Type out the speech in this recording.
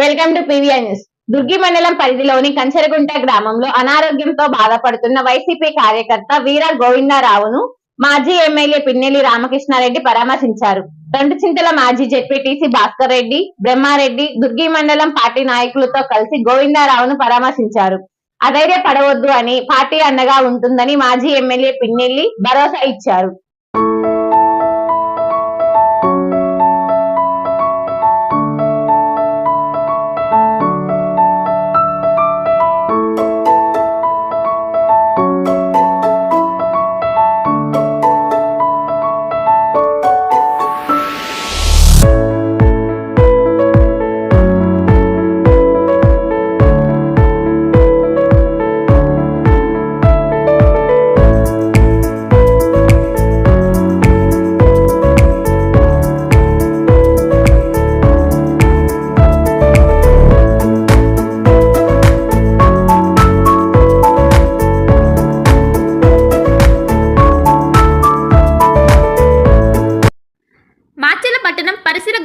Welcome to PVI news. Durgi మండలం పరిధిలోని కంచరగుంట గ్రామంలో అనారోగ్యంతో బాధపడుతున్న వైసీపీ కార్యకర్త వీర గోవిందరావును మాజీ ఎమ్మెల్యే పిన్నెల్లి రామకృష్ణారెడ్డి పరామర్శించారు. రెండు చింతల మాజీ జెడ్పీటీసీ భాస్కర్ రెడ్డి బ్రహ్మారెడ్డి దుర్గి మండలం పార్టీ నాయకులతో కలిసి గోవిందరావును పరామర్శించారు. అధైర్య పడవద్దు అని పార్టీ అండగా ఉంటుందని మాజీ ఎమ్మెల్యే పిన్నెల్లి భరోసా ఇచ్చారు.